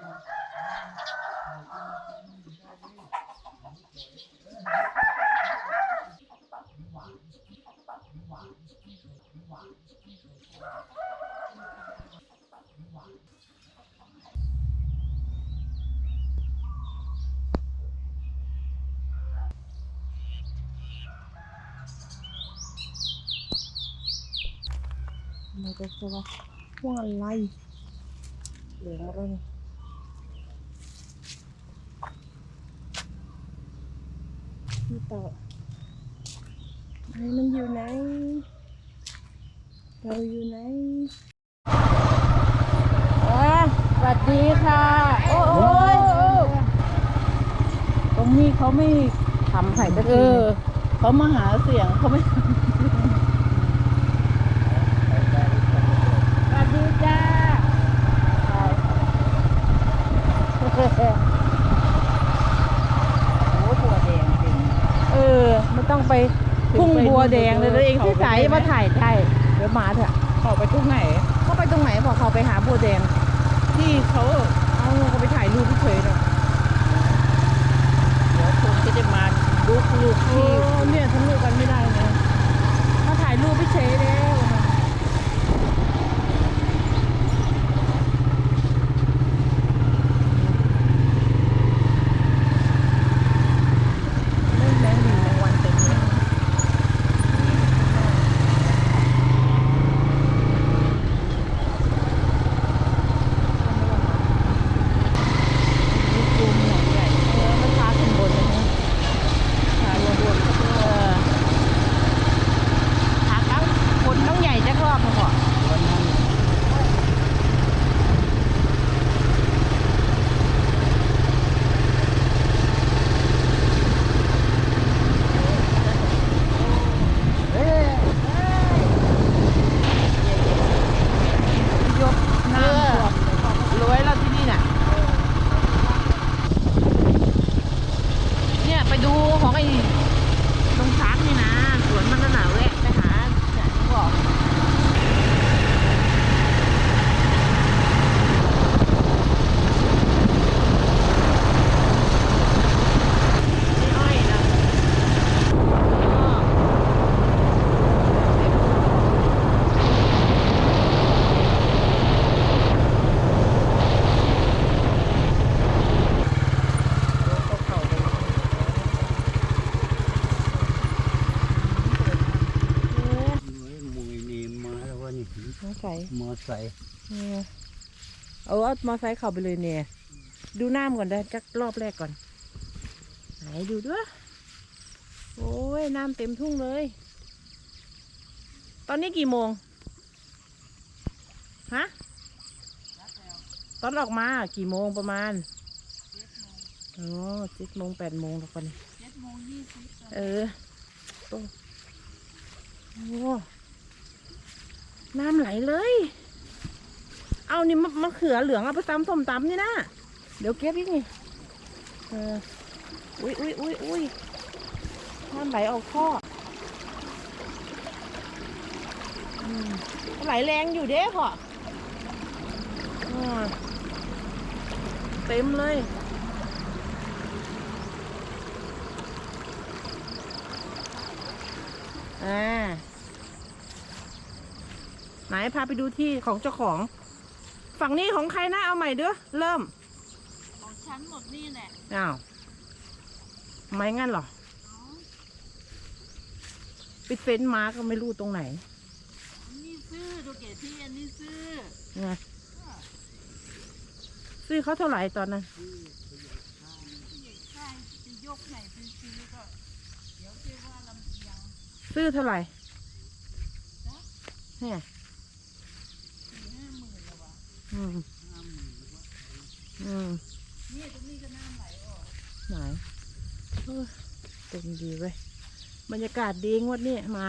เราจะจะว่าพวกอะไรเหลืองอะไรเนี่ยนี่ ต่อไหนมันอยู่ไหน เราอยู่ไหนอ่าสวัสดีค่ะ โอ้ยตรงนี้เขาไม่ทำไข่ตะเอกีอเขามาหาเสียงเขาไม่ สวัสดีจ้าโอ้โหบัวแดงจริง เออ ไม่ต้องไปทุ่งบัวแดงเลยตัวเองที่สายมาถ่ายใช่เดี๋ยวมาเถอะขอไปทุกไหน เข้าไปตรงไหนบอกเขาไปหาบัวแดง ที่เขาเอาเขาไปถ่ายรูปเฉยๆเนาะเดี๋ยวคนก็จะมาลุกลูกโอ้ที่เนี่ยทะลุกันไม่ได้นะเขาถ่ายรูปเฉยๆแล้วไม่แรงดีแรงวันเต็มเลย ลูกจูงหัวใหญ่ เออมันพาขึ้นบนเลยนะ ขาลงบน เออขากลางคนต้องใหญ่จักรอบมาก่อน ยกน้ำท่วม รวยเราที่นี่น่ะ เนี่ยไปดูของไอ้ตรงช้างนี่นะสวนมันน่ะหนาแวะไปหาเนี่ยที่บอก นี่อ้อยนะอ๋อ เขาเข่าเลย มวยนี่มาแล้ววะ นี่น้องใส่มอไซค์เนี่ยเอาเอามอไซค์เข้าไปเลยเนี่ย ดูน้ำก่อนได้จักรอบแรกก่อน ไหนดูด้วยโอ้ยน้ำเต็มทุ่งเลย ตอนนี้กี่โมง ฮะ ตอนออกมากี่โมงประมาณอ๋อเจ็ดโมงแปดโมงแล้วกันเจ็ดโมงยี่สิบเออโอ้โอ้ น้ำไหลเลย เอานี่มะมะเขือเหลืองเอาไปตำส้มตำนี่นะ เดี๋ยวเก็บอีกนี่ เออ อุ้ยอุ้ยอุ้ยอุ้ยน้ำไหลออกท่ออไหลแรงอยู่เด้พ่ออ่าเต็มเลยอ่า ไหนพาไปดูที่ของเจ้าของ ฝั่งนี้ของใครนะเอาใหม่เด้อเริ่ม ของฉันหมดนี่แหละอ้าวไม่งั้นเหรอปิดเฟ้นท์มาก็ไม่รู้ตรงไหน นี่ซื้อดูเกที่อันนี้ซื้อไงซื้อเขาเท่าไหร่ตอนนั้นใช่จะยกไหนไปซื้อก็เดี๋ยวเรียกว่าลำเอียงซื้อเท่าไหร่เนี่ย สี่ห้าหมื่นแล้ววะ อืมอืมนี่ตรงนี้ก็น้ำไหลออกไหนเออต็มดีเว้ยบรรยากาศดีงวดนี้มา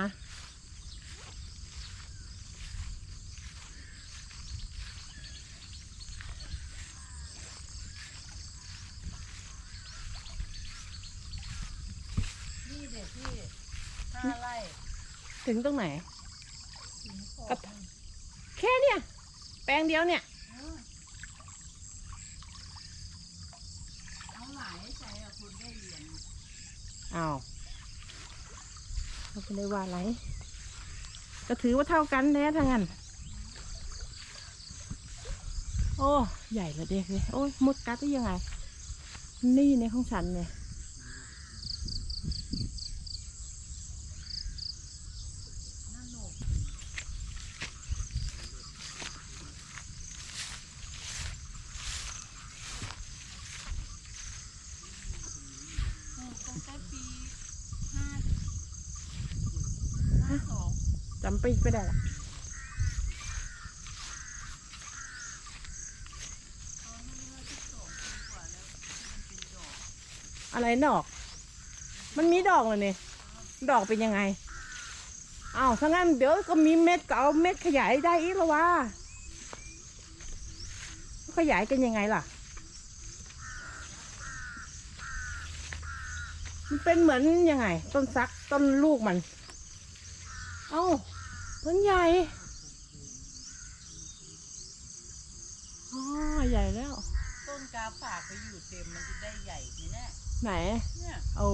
นี่เด็กที่ห้าไร่ถึงตรงไหน ถึงขอบ แค่เนี่ย แปลงเดียวเนี่ย อ้าวเราเป็นได้ว่าอะไร ก็ถือว่าเท่ากันแน่ทั้งนั้นโอ้ ใหญ่เลยเด็กเลยโอ้ยมดกัดได้ยังไง นี่ในของฉันเนี่ย ปลูกตั้งแต่ปีห้าห้าสอง จำปีกไม่ได้ละอะไรดอก มันมีดอกเลยนี่ดอกเป็นยังไงอ้าวถ้างั้นเดี๋ยวก็มีเม็ดก็เอาเม็ดขยายได้อีกแล้ววะขยายกันยังไงล่ะ มันเป็นเหมือนยังไง ต้นซักต้นลูกมัน เอ้า ต้นใหญ่อ๋อใหญ่แล้ว ต้นกาฝากไปอยู่เต็มมันจะได้ใหญ่นี่แน่ไหน เนี่ยโอ้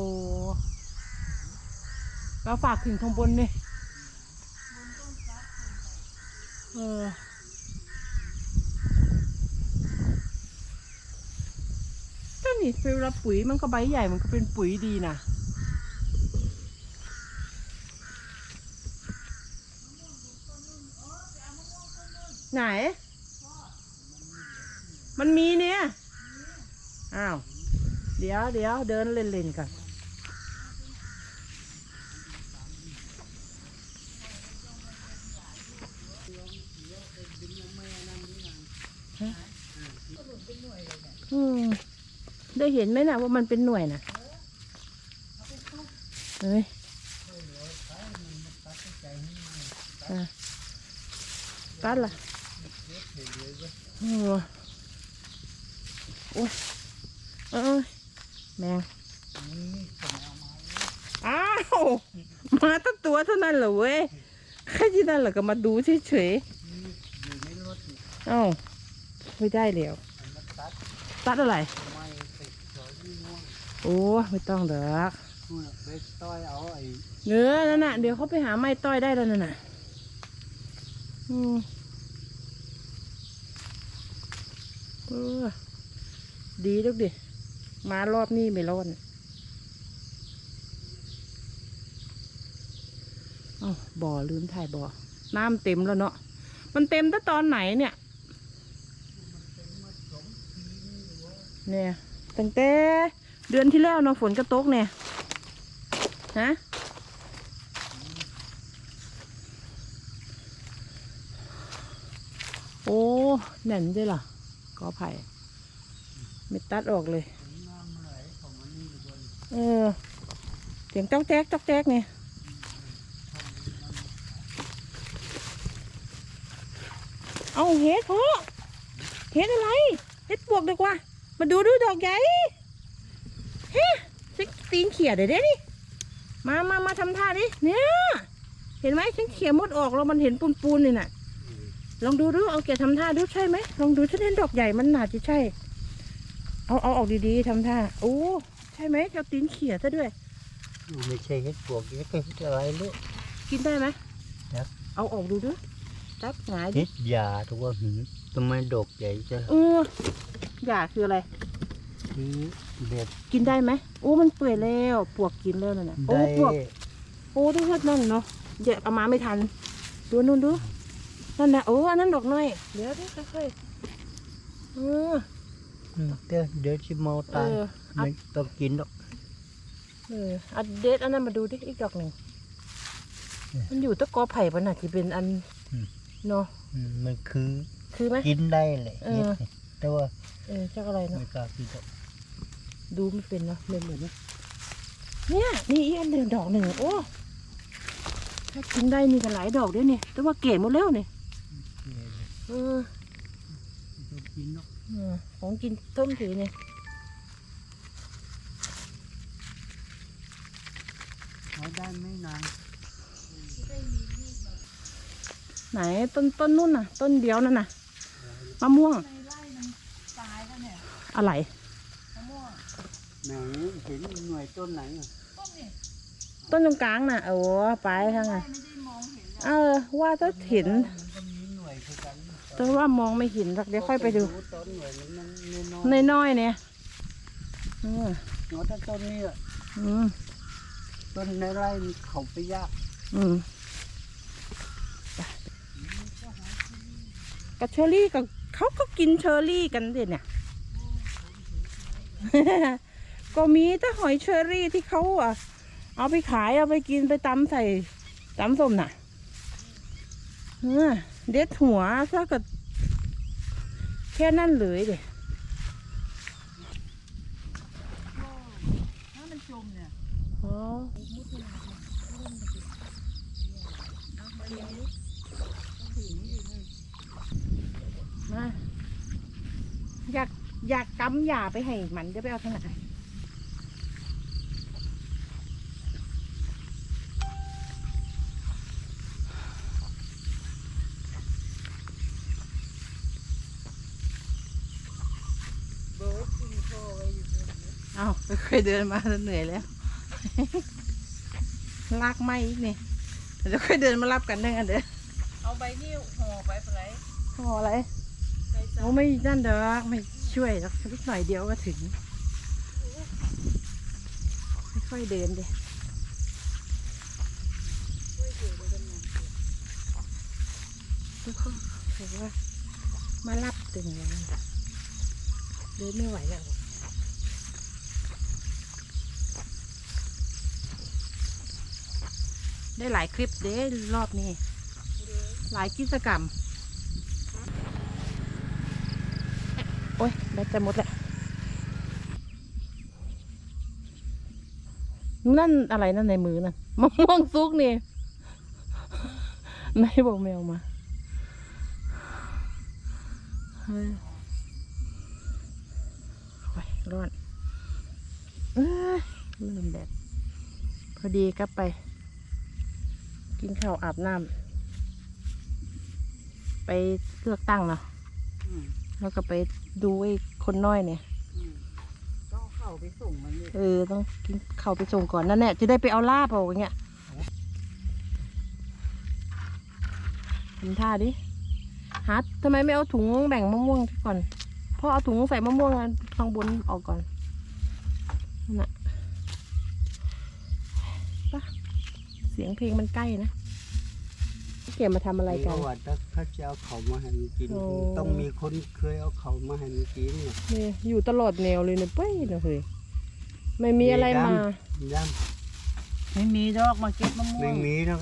เราฝากถึงข้างบนนี่บนต้นซักต้นไปเออก็นี่เวลาปุ๋ยมันก็ใบใหญ่มันก็เป็นปุ๋ยดีนะ ไหน มันมีเนี่ย อ้าว เดี๋ยวเดี๋ยวเดินเล่นๆกันอืมได้เห็นไหมนะว่ามันเป็นหน่วยนะเฮ้ยตัดล่ะ โอ้โอ้ยเอ้ยแมงอ้าว มาตั้งตัวเท่านั้นเหรอเว้ยแค่ที่นั่นเหรอก็มาดูเฉยอยู่ในรถนี่ๆเอ้าไม่ได้แล้วตัดอะไรโอ้ไม่ต้องเด้อเอาไอ้เนื้อนั่นน่ะเดี๋ยวเขาไปหาไม้ต้อยได้แล้วนั่นน่ะอืม เออดีลูกดิมารอบนี้ไม่ร้อนอ้าบ่อลืมถ่ายบ่อ น้ำเต็มแล้วเนาะ มันเต็มตั้งตอนไหนเนี่ย เนี่ยตั้งแต่เดือนที่แล้วเนาะฝนกระตกเนี่ย ฮะโอ้แน่นด้วยล่ะ กอไผ่ไม่ตัดออกเลย เออเสียงจ๊อกแจ๊กจ๊อกแจ๊กเนี่ยเอาเฮ็ดพ่อเฮ็ดอะไรเฮ็ดปวกดีกว่า มาดูดูดอกใหญ่เฮ้ฉันตีนเขี่ยเดี๋ยวเดี๋ยวนี่มามามาทำท่าดิเนี่ยเห็นไหมฉันเขี่ยมดออกแล้วมันเห็นปูนปูนๆนี่น่ะ ลองดูดูเอาเกียรทำท่าดูใช่ไหมลองดูฉันเห็นดอกใหญ่มันหนาจะใช่ เอาเอาออกดีๆทำท่าโอ้ใช่ไหมเอาตีนเขี่ยซะด้วย ไม่ใช่เห็ดปวกเห็ดเห็ดอะไรลูก กินได้ไหมครับ เอาออกดูดูจับหงายดิเห็ดยาตัวหืมทำไมดอกใหญ่จังเออหย่าคืออะไร คือเด็ดกินได้ไหมโอ้มันเปื่อยแล้วปวกกินแล้วนั่นน่ะโอ้ได้ปวกโอ้ทุกท่านนั่นเนาะเดี๋ยวเอามาไม่ทันดูนู่นดู นั่นนะโอ้อันนั้นดอกน้อย เดี๋ยวเดี๋ยวค่อยๆเอออืมเดี๋ยวเดี๋ยวชิมเอาเอตายออัไม่ดต้องกินหรอกเอออัดเด็ดอันนั้นมาดูดิอีกดอกหนึ่งมันอยู่ตะกอไผ่ปะน่ะที่เป็นอันเนาะอืมมันคือคือไหม กินได้เลยเออเห็ดนี่แต่ว่าเออจักอะไรเนาะไม่กล้ากินหรอกดูไม่เป็นเนาะไม่เหมือนเนี่ยนี่อีกอันหนึ่งดอกหนึ่งโอ้ถ้ากินได้นี่ก็หลายดอกด้วยเนี่ยแต่ว่าเก๋หมดแล้วเนี่ย เนี่ยเออไม่ต้องกินหรอกเออของกินต้มถือเนี่ยเอาได้ไม่นานไหนต้นต้นนู่นน่ะ ต้นเดียวนั่นน่ะมะม่วงในไร่มันตายแล้วเนี่ยอะไรมะม่วงไหนเห็นหน่วยต้นไหนอะต้นนี่ต้นตรงกลางน่ะโอ้ไปทางอะไม่ได้มองเห็นเออว่าจะเห็น แต่ว่ามองไม่เห็นหรอกเดี๋ยวค่อยไปดูต้นหน่วยมันน้อยน้อยๆเนี่ยอืมๆเนาะถ้าต้นนี้อะอืมต้นในไร่มันเขาไปยาก อืมกับเชอรี่กับเขาก็กินเชอรี่กันสิเนี่ย ก็มีแต่หอยเชอรี่ที่เขาอะ เอาไปขายเอาไปกินไปตำใส่ตำส้มน่ะเออ เด็ดหัวถ้าเกิดแค่นั้นเลยเด็ถ้ามันจมเนี่ยอ๋อมาอยากอยากกำหยาไปให้มันจะไปเอาทางไหน เบิร์ดกินโชว์ไว้อยู่เลย เอา ไปเคยเดินมาแล้วเหนื่อยแล้ว ลากไม่อีกนี่เดี๋ยวค่อยเดินมารับกันได้กันเด้อเอาใบนิ้วห่อไปไปไหนพออะไรใส่ซะโอ้ไม่นั่นเด้อไม่ช่วยหรอกสักหน่อยเดียวก็ถึง ค่อยๆเดินดิทุกคนบอกว่ามารับตึงแล้วเดินไม่ไหวแล้ว ได้หลายคลิปเด้รอบนี้ หลายกิจกรรม โอ้ยแบตจะหมดแล้วนั่นอะไรนั่นในมือนั่นมะม่วงซุกนี่นายบอกแมวมาเฮ้ยร้อนเอ้ยลืมแบตพอดีกลับไป กินข้าวอาบน้ำไปเลือกตั้งเนาะอืมแล้วก็ไปดูไอ้คนน้อยเนี่ยอืมต้องเข้าไปส่งมันนี่เออต้องกินเข้าไปส่งก่อนนั่นแหละจะได้ไปเอาลาบเอาอย่างเงี้ยทำท่าดิหาทำไมไม่เอาถุงแบ่งมะม่วงก่อนพ่อเอาถุงใส่มะม่วงอันข้างบนออกก่อนนั่นน่ะไปะเสียงเพลงมันใกล้นะเกี่ยมาทำอะไรกันเพราะว่าถ้าเขาจะเอาเขามาให้มันกิน โอ้ ต้องมีคนเคยเอาเขามาให้มันกินเนี่ยนี่อยู่ตลอดแนวเลยเนี่ยเป้ยเนอะเฮ้ยไม่มีอะไรมา ย่ไม่มีดอกมาเก็บมะม่ำวไม่งมีแล้ว